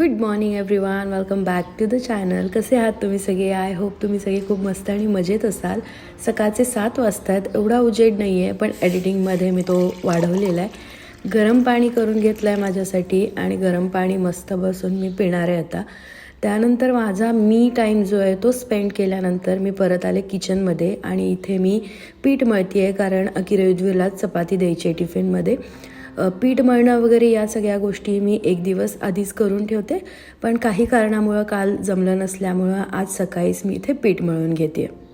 Good morning everyone welcome back to the channel कसे आहात तुम्ही सगळे? आय होप तुम्ही सगळे खूप मस्त आणि मजेत असाल. सकाळचे सात वाजतात. एवढा उजेड नाही आहे पण एडिटिंगमध्ये मी तो वाढवलेला आहे. गरम पाणी करून घेतलं आहे माझ्यासाठी आणि गरम पाणी मस्त बसून मी पिणार आहे आता. त्यानंतर माझा मी टाईम जो आहे तो स्पेंड केल्यानंतर मी परत आले किचनमध्ये आणि इथे मी पीठ मळती आहे कारण अकिरयुजवीरला चपाती द्यायची आहे टिफिनमध्ये पीठ मळणं वगैरे या सगळ्या गोष्टी मी एक दिवस आधीच करून ठेवते. पण काही कारणामुळं काल जमलं नसल्यामुळं आज सकाळीच मी इथे पीठ मळून घेते.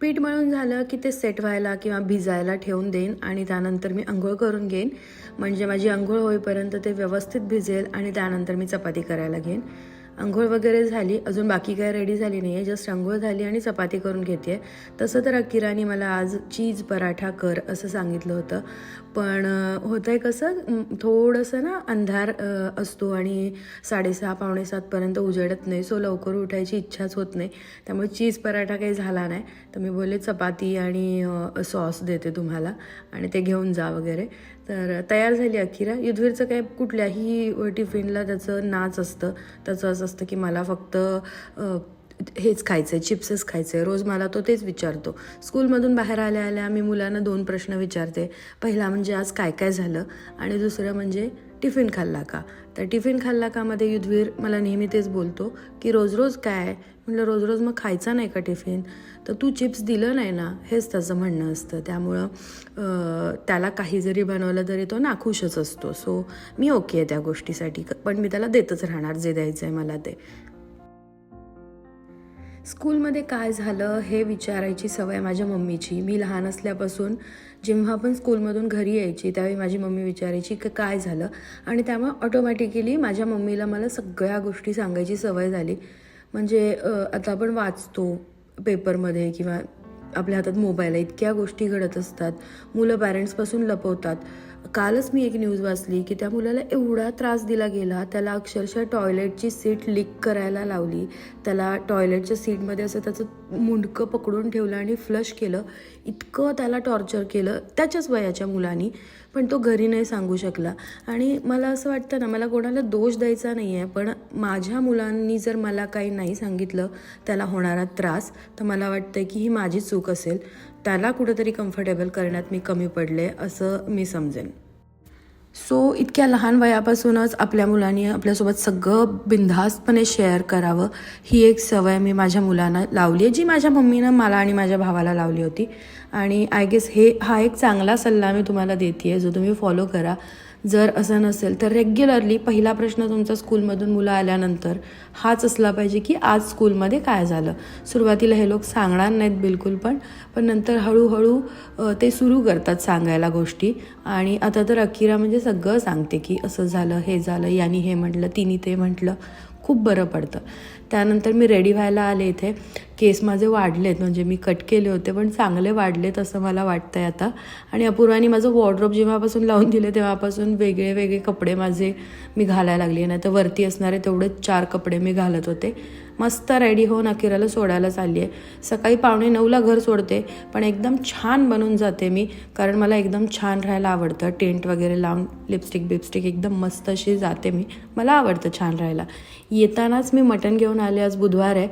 पीठ मळून झालं की ते सेट व्हायला किंवा भिजायला ठेवून देईन आणि त्यानंतर मी आंघोळ करून घेईन. म्हणजे माझी आंघोळ होईपर्यंत ते व्यवस्थित भिजेल आणि त्यानंतर मी चपाती करायला घेईन. आंघोळ वगैरे झाली अजून बाकी काय रेडी झाली नाही आहे जस्ट आंघोळ झाली आणि चपाती करून घेते तसं तर अकिराने मला आज चीज पराठा कर असं सांगितलं होतं. पण होतं आहे कसं थोडंसं ना अंधार असतो आणि साडेसहा पावणे सातपर्यंत उजेडत नाही. सो लवकर उठायची इच्छाच होत नाही. त्यामुळे चीज पराठा काही झाला नाही. तर मी बोलले चपाती आणि सॉस देते तुम्हाला आणि ते घेऊन जा वगैरे. तर तयार झाली अखिरा. युद्धवीरचं काय कुठल्याही टिफिनला त्याचं नाच असतं. त्याचं असं असतं की मला फक्त हेच खायचं आहे चिप्सच खायचं आहे रोज मला तो तेच विचारतो. स्कूलमधून बाहेर आल्या आल्या मी मुलांना दोन प्रश्न विचारते. पहिला म्हणजे आज काय काय झालं? आणि दुसरं म्हणजे टिफिन खाल्ला का? तर टिफिन खाल्ला का मध्ये युद्धवीर मला नेहमी तेच बोलतो की रोज रोज काय म्हटलं रोज रोज मग खायचा नाही का टिफिन? तर तू चिप्स दिलं नाही ना हेच त्याचं म्हणणं असतं. त्यामुळं त्याला काही जरी बनवलं तरी तो नाखुशच असतो. सो मी ओके आहे त्या गोष्टीसाठी. पण मी त्याला देतच राहणार जे द्यायचं आहे मला ते. स्कूलमध्ये काय झालं हे विचारायची सवय माझ्या मम्मीची. मी लहान असल्यापासून जेव्हा पण स्कूलमधून घरी यायची त्यावेळी माझी मम्मी विचारायची की काय झालं? आणि त्यामुळे ऑटोमॅटिकली माझ्या मम्मीला मला सगळ्या गोष्टी सांगायची सवय झाली. म्हणजे आता आपण वाचतो पेपरमध्ये किंवा आपल्या हातात मोबाईल आहे इतक्या गोष्टी घडत असतात. मुलं पॅरेंट्सपासून लपवतात. कालच मी एक न्यूज वाचली की त्या मुलाला एवढा त्रास दिला गेला त्याला अक्षरशः टॉयलेटची सीट लीक करायला लावली. त्याला टॉयलेटच्या सीटमध्ये असं त्याचं मुंडकं पकडून ठेवलं आणि फ्लश केलं. इतकं त्याला टॉर्चर केलं त्याच्याच वयाच्या मुलांनी. पण तो घरी नाही सांगू शकला. आणि मला असं वाटतं ना मला कोणाला दोष द्यायचा नाही आहे पण माझ्या मुलांनी जर मला काही नाही सांगितलं त्याला होणारा त्रास तर मला वाटतं की ही माझी चूक असेल. त्याला कुठंतरी कम्फर्टेबल करण्यात मी कमी पडले असं मी समजेन. सो इतक्या लहान वयापासूनच आपल्या मुलांनी आपल्यासोबत सगळं बिनधास्तपणे शेअर करावं. ही एक सवय मी माझ्या मुलांना लावली आहे जी माझ्या मम्मीनं मला आणि माझ्या भावाला लावली होती. आणि आय गेस हे हा एक चांगला सल्ला मी तुम्हाला देते आहे जो तुम्ही फॉलो करा. जर असं नसेल तर रेग्युलरली पहिला प्रश्न तुमचा स्कूलमधून मुलं आल्यानंतर हाच असला पाहिजे की आज स्कूलमध्ये काय झालं? सुरुवातीला हे लोक सांगणार नाहीत बिलकुल पण पण नंतर हळूहळू ते सुरू करतात सांगायला गोष्टी. आणि आता तर अकिरा म्हणजे सगळं सांगते की असं झालं हे झालं यानी हे म्हटलं तिने ते म्हटलं. खूप बरं पडतं. त्यानंतर मी रेडी व्हायला आले इथे. केस माझे वाढलेत म्हणजे मी कट केले होते पण चांगले वाढलेत असं मला वाटतंय आता. आणि अपूर्वाने माझं वॉर्ड्रोब जेव्हापासून लावून दिले तेव्हापासून वेगळे वेगळे कपडे माझे मी घालायला लागले नाही तर वरती असणारे तेवढेच चार कपडे मी घालत होते. मस्त रेडी होऊन अकिराला सोडायला चालली आहे सकाळी पावणे नऊला घर सोडते पण एकदम छान बनून जाते मी कारण मला एकदम छान राहायला आवडतं. टेंट वगैरे लावून लिपस्टिक बिपस्टिक एकदम मस्त अशी जाते मी. मला आवडतं छान राहायला. येतानाच मी मटण घेऊन आले आज बुधवार. आहे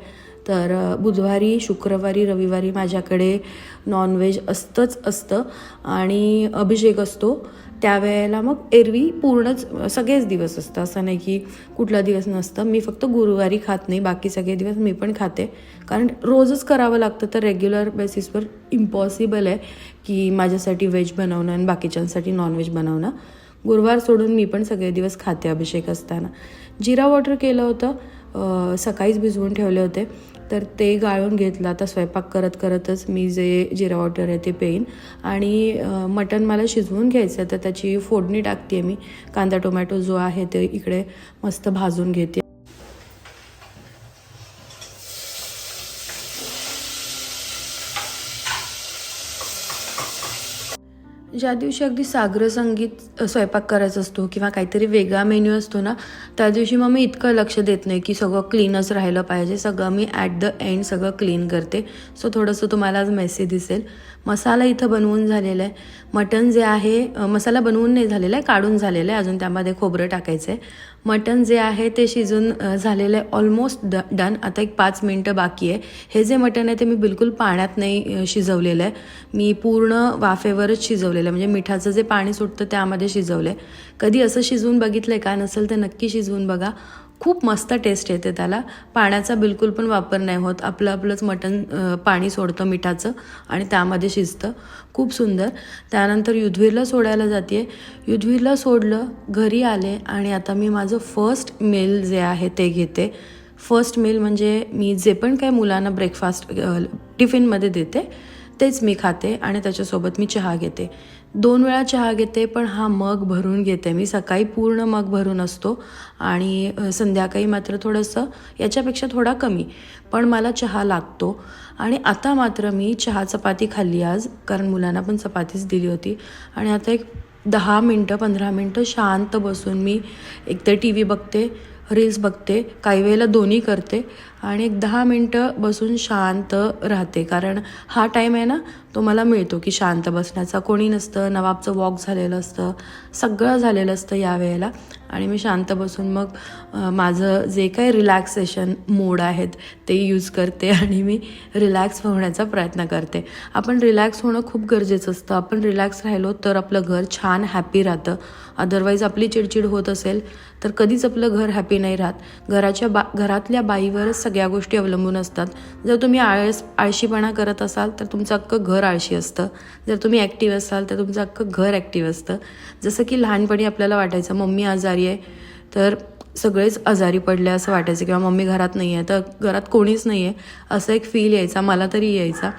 तर बुधवारी शुक्रवारी रविवारी माझ्याकडे नॉनव्हेज असतंच असतं. आणि अभिषेक असतो. त्यावेळेला मग एरवी पूर्णच सगळेच दिवस असतं. असं नाही की कुठला दिवस नसतं. मी फक्त गुरुवारी खात नाही. बाकी सगळे दिवस मी पण खाते. कारण रोजच करावं लागतं तर रेग्युलर बेसिसवर इम्पॉसिबल आहे की माझ्यासाठी व्हेज बनवणं आणि बाकीच्यांसाठी नॉनव्हेज बनवणं. गुरुवार सोडून मी पण सगळे दिवस खाते अभिषेक असताना. जिरा वॉटर केलं होतं. सकाळीच भिजवून ठेवले होते. तर ते गाळून घेतलं. आता स्वयंपाक करत करतच मी जे जिरा वॉटर आहे ते पेन आणि मटण मला शिजवून घ्यायचं आहे तर त्याची फोडणी टाकते मी. कांदा टोमॅटो जो आहे ते इकडे मस्त भाजून घेते. ज्या दिवशी अगदी सागर संगीत स्वयंपाक करायचा असतो किंवा काहीतरी वेगळा मेन्यू असतो ना त्या दिवशी मग मी इतकं लक्ष देत नाही की सगळं क्लीनच राहिलं पाहिजे. सगळं मी ॲट द एंड सगळं क्लीन करते. सो थोडंसं तुम्हाला आज मेसी दिसेल. मसाला इथं बनवून झालेला आहे. मटण जे आहे मसाला बनवून नाही झालेला आहे काढून झालेला आहे. अजून त्यामध्ये खोबरं टाकायचं आहे मटण जे आहे ते शिजून झालेलं आहे. ऑलमोस्ट ड डन आता एक पाच मिनटं बाकी आहे. हे जे मटण आहे ते मी बिलकुल पाण्यात नाही शिजवलेलं आहे. मी पूर्ण वाफेवरच शिजवलेलं आहे. म्हणजे मिठाचं जे पाणी सुटतं त्यामध्ये शिजवलं आहे कधी असं शिजवून बघितलं आहे का? नसेल तर नक्की शिजवून बघा. खूप मस्त टेस्ट येते त्याला. पाण्याचा बिलकुल पण वापर नाही होत. आपलं आपलंच मटण पाणी सोडतं मिठाचं आणि त्यामध्ये शिजतं. खूप सुंदर. त्यानंतर युद्धवीरला सोडायला जाते युद्धवीरला सोडलं घरी आले आणि आता मी माझं फर्स्ट मेल जे आहे ते घेते. फर्स्ट मेल म्हणजे मी जे पण काय मुलांना ब्रेकफास्ट टिफिनमध्ये देते तेच मी खाते आणि त्याच्यासोबत मी चहा घेते. दोन वेळा चहा घेते पण हा मग भरून घेते. मी सकाळी पूर्ण मग भरून असतो आणि संध्याकाळी मात्र थोडंसं याच्यापेक्षा थोडा कमी. पण मला चहा लागतो. आणि आता मात्र मी चहा चपाती खाल्ली आज कारण मुलांना पण चपातीच दिली होती. आणि आता एक दहा मिनटं पंधरा मिनटं शांत बसून मी एकतर टी व्ही बघते रील्स बघते काही वेळेला दोन्ही करते आणि एक दहा मिनटं बसून शांत राहते. कारण हा टाईम आहे ना तो मला मिळतो की शांत बसण्याचा. कोणी नसतं नवाबचं वॉक झालेलं असतं सगळं झालेलं असतं या वेळेला. आणि मी शांत बसून मग माझं जे काही रिलॅक्सेशन मोड आहेत ते यूज करते आणि मी रिलॅक्स होण्याचा प्रयत्न करते. आपण रिलॅक्स होणं खूप गरजेचं असतं. आपण रिलॅक्स राहिलो तर आपलं घर छान हॅपी राहतं. अदरवाईज आपली चिडचिड होत असेल तर कधीच आपलं घर हॅपी नाही राहत. घराच्या बा घरातल्या बाईवरच सगळ्या गोष्टी अवलंबून असतात. जर तुम्ही आळस आळशीपणा करत असाल तर तुमचं अख्खं घर आळशी असतं. जर तुम्ही ॲक्टिव्ह असाल तर तुमचं अख्खं घर ॲक्टिव्ह असतं. जसं की लहानपणी आपल्याला वाटायचं मम्मी आजारी आहे तर सगळेच आजारी पडले असं वाटायचं किंवा मम्मी घरात नाही आहे तर घरात कोणीच नाही आहे असं एक फील यायचा मला तरी यायचा.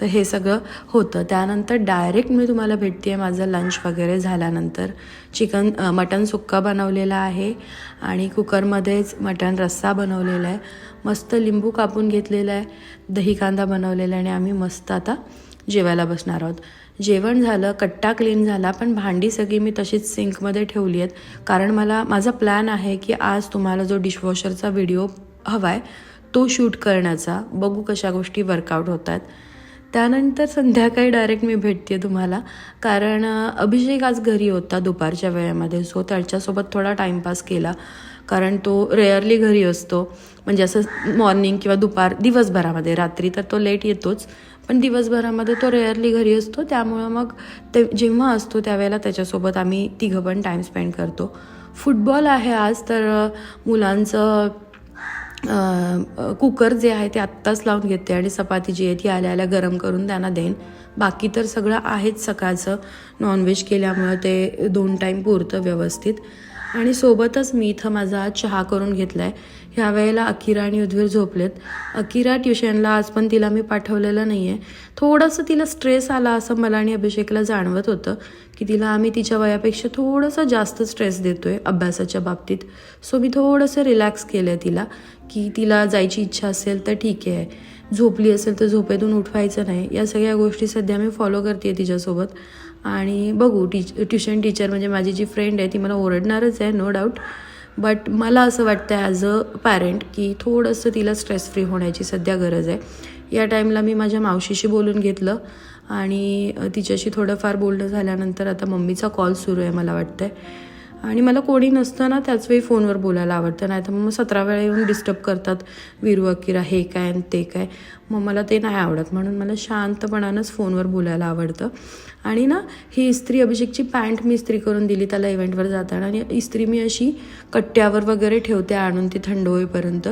तर हे सगळं होतं. त्यानंतर डायरेक्ट मी तुम्हाला भेटते आहे माझं लंच वगैरे झाल्यानंतर. चिकन मटण सुक्का बनवलेला आहे आणि कुकरमध्येच मटण रस्सा बनवलेला आहे. मस्त लिंबू कापून घेतलेला आहे दही कांदा बनवलेला आहे आणि आम्ही मस्त आता जेवायला बसणार आहोत. जेवण झालं कट्टा क्लीन झाला पण भांडी सगळी मी तशीच सिंकमध्ये ठेवली आहेत. कारण मला माझा प्लॅन आहे की आज तुम्हाला जो डिशवॉशरचा व्हिडिओ हवा आहे तो शूट करण्याचा. बघू कशा गोष्टी वर्कआउट होतात त्यानंतर संध्याकाळी डायरेक्ट मी भेटते तुम्हाला. कारण अभिषेक आज घरी होता दुपारच्या वेळेमध्ये सो त्याच्यासोबत थोडा टाईमपास केला. कारण तो रेअरली घरी असतो. म्हणजे असं मॉर्निंग किंवा दुपार दिवसभरामध्ये. रात्री तर तो लेट येतोच पण दिवसभरामध्ये तो रेअरली घरी असतो. त्यामुळं मग ते जेव्हा असतो त्यावेळेला त्याच्यासोबत आम्ही तिघं पण टाईम स्पेंड करतो. फुटबॉल आहे आज तर मुलांचं कुकर जे आहे ते आत्ताच लावून घेते आणि चपाती जी आहे ती आल्या आल्या गरम करून त्यांना देईन. बाकी तर सगळं आहेच सकाळचं. नॉनव्हेज केल्यामुळं ते दोन टाईम पुरतं व्यवस्थित. आणि सोबतच मी इथं माझा चहा करून घेतला आहे ह्या वेळेला अकिरा आणि उद्वीर झोपलेत. अकिरा ट्युशनला आज पण तिला मी पाठवलेलं नाही आहे थोडंसं तिला स्ट्रेस आला असं मला आणि अभिषेकला जाणवत होतं की तिला आम्ही तिच्या वयापेक्षा थोडंसं जास्त स्ट्रेस देतो आहे अभ्यासाच्या बाबतीत. सो मी थोडंसं रिलॅक्स केलं आहे तिला की तिला जायची इच्छा असेल तर ठीक. आहे झोपली असेल तर झोपेतून उठवायचं नाही. या सगळ्या गोष्टी सध्या मी फॉलो करते आहे तिच्यासोबत. आणि बघू टीच ट्युशन टीचर म्हणजे माझी जी फ्रेंड आहे ती मला ओरडणारच आहे नो डाऊट बट मला असं वाटतं ॲज अ पॅरेंट की थोडंसं तिला स्ट्रेस फ्री होण्याची सध्या गरज आहे. या टाईमला मी माझ्या मावशीशी बोलून घेतलं आणि तिच्याशी थोडंफार बोलणं झाल्यानंतर आता मम्मीचा कॉल सुरू आहे मला वाटतं आहे आणि मला कोणी नसतं ना त्याच वेळी फोनवर बोलायला आवडतं. नाही तर मग सतरा वेळा येऊन डिस्टर्ब करतात. विरू अकिरा हे काय आणि ते काय. मग मला ते नाही आवडत. म्हणून मला शांतपणानंच फोनवर बोलायला आवडतं. आणि ना ही इस्त्री अभिषेकची पॅन्ट मी इस्त्री करून दिली त्याला इव्हेंटवर जाताना. आणि इस्त्री मी अशी कट्ट्यावर वगैरे ठेवते आणून ती थंड होईपर्यंत.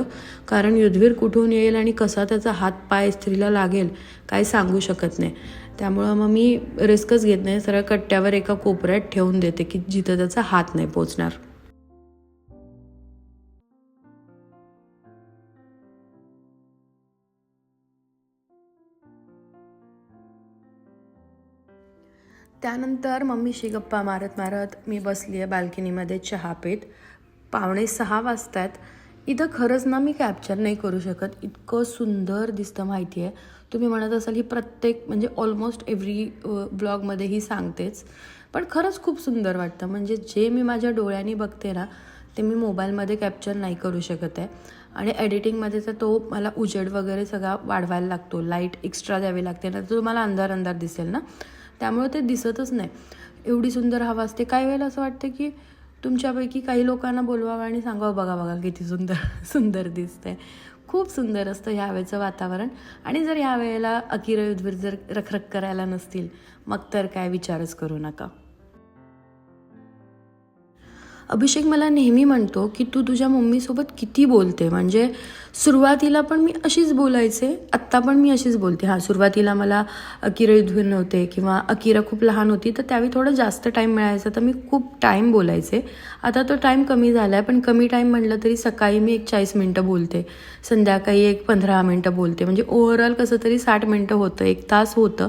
कारण युद्धवीर कुठून येईल आणि कसा त्याचा हात पाय इस्त्रीला लागेल काय सांगू शकत नाही. त्यामुळं मग मी रिस्कच घेत नाही. सरळ कट्ट्यावर एका कोपऱ्यात ठेवून देते की जिथं त्याचा हात नाही पोचणार. त्यानंतर मम्मीशी गप्पा मारत मारत मी बसली आहे बाल्कनीमध्ये चहा पीत पावणे सहा वाजतात इथं खरंच ना मी कॅप्चर नाही करू शकत. इतकं सुंदर दिसतं माहिती आहे तुम्ही म्हणत असाल ही प्रत्येक म्हणजे ऑलमोस्ट एव्हरी ब्लॉगमध्ये ही सांगतेच. पण खरंच खूप सुंदर वाटतं. म्हणजे जे मी माझ्या डोळ्यांनी बघते ना ते मी मोबाईलमध्ये कॅप्चर नाही करू शकत आहे. आणि एडिटिंगमध्ये तर तो मला उजेड वगैरे सगळा वाढवायला लागतो. लाइट एक्स्ट्रा द्यावी लागते. ना तर तुम्हाला अंधार अंधार दिसेल ना? त्यामुळे ते दिसतच नाही. एवढी सुंदर हवा असते. काही वेळेला असं वाटतं की तुमच्यापैकी काही लोकांना बोलवावं आणि सांगावं बघा बघा किती सुंदर सुंदर दिसतंय. खूप सुंदर असतं ह्या वेळेचं वातावरण. आणि जर ह्या वेळेला अकिरा युद्धवीर जर रखरख करायला नसतील मग तर काय विचारच करू नका. अभिषेक मला नेहमी म्हणतो की तू तुझ्या मम्मीसोबत किती बोलते. म्हणजे सुरुवातीला पण मी अशीच बोलायचे आत्ता पण मी अशीच बोलते. हां सुरुवातीला मला अकिरा युद्धवीर नव्हते किंवा अकिरा खूप लहान होती तर त्यावेळी थोडं जास्त टाईम मिळायचा तर मी खूप टाईम बोलायचे. आता तो टाईम कमी झाला आहे पण कमी टाईम म्हटलं तरी सकाळी मी एक चाळीस मिनटं बोलते. संध्याकाळी एक पंधरा मिनटं बोलते. म्हणजे ओव्हरऑल कसं तरी साठ मिनटं होतं एक तास होतं.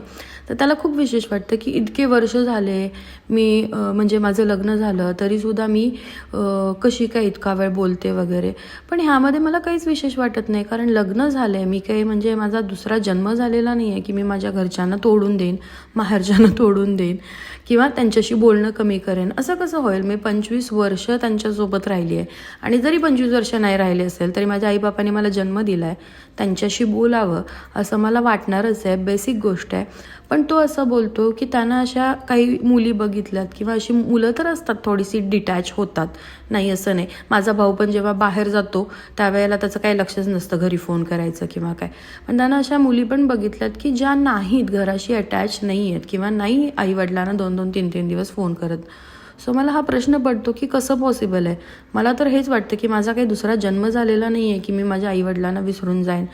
तर त्याला खूप विशेष वाटतं की इतके वर्ष झाले मी म्हणजे माझं लग्न झालं तरीसुद्धा मी कशी काय इतका वेळ बोलते वगैरे. पण ह्यामध्ये मला काहीच विशेष वाटत नाही कारण लग्न झालं आहे मी काही म्हणजे माझा दुसरा जन्म झालेला नाही आहे की मी माझ्या घरच्यांना तोडून देईन माहेरच्यांना तोडून देईन. किंवा त्यांच्याशी बोलणं कमी करेन. असं कसं होईल? मी पंचवीस वर्ष त्यांच्यासोबत राहिली आहे. आणि जरी पंचवीस वर्ष नाही राहिले असेल तरी माझ्या आईबापाने मला जन्म दिला आहे त्यांच्याशी बोलावं असं मला वाटणारच आहे. बेसिक गोष्ट आहे. पण तो असं बोलतो की त्यांना अशा काही मुली बघितल्यात किंवा अशी मुलं तर असतात थोडीशी डिटॅच होतात. नाही असं नाही. माझा भाऊ पण जेव्हा बाहेर जातो त्यावेळेला त्याचं काही लक्षच नसतं घरी फोन करायचं किंवा काय. पण त्यांना अशा मुली पण बघितल्यात की ज्या नाहीत घराशी अटॅच नाही आहेत किंवा नाही आईवडिलांना दोन दोन तीन तीन दिवस फोन करत. सो मला हा प्रश्न पडतो की कसं पॉसिबल आहे? मला तर हेच वाटतं की माझा काही दुसरा जन्म झालेला नाही आहे की मी माझ्या आईवडिलांना विसरून जाईन.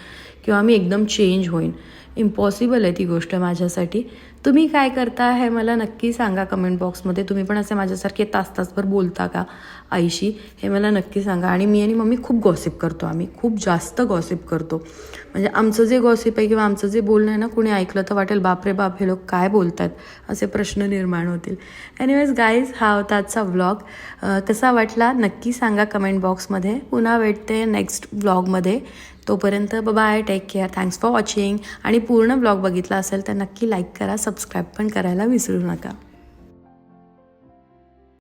किंवा मी एकदम चेंज होईन. इम्पॉसिबल आहे ती गोष्ट माझ्यासाठी. तुम्ही काय करता हे मला नक्की सांगा कमेंट बॉक्समध्ये तुम्ही पण असे माझ्यासारखे तास तासभर बोलता का आईशी? हे मला नक्की सांगा. आणि मी आणि मम्मी खूप गॉसिप करतो आम्ही. खूप जास्त गॉसिप करतो. म्हणजे आमचं जे गॉसिप आहे किंवा आमचं जे बोलणं आहे ना कुणी ऐकलं तर वाटेल बापरे बाप हे लोक काय बोलतात असे प्रश्न निर्माण होतील. एनिवेज गाईज हा होता आजचा व्लॉग कसा वाटला नक्की सांगा कमेंट बॉक्समध्ये पुन्हा भेटते नेक्स्ट व्लॉगमध्ये तोपर्यंत bye take care thanks for watching आणि पूर्ण ब्लॉग बघितला असेल तर नक्की लाईक करा सबस्क्राईब पण करायला विसरू नका.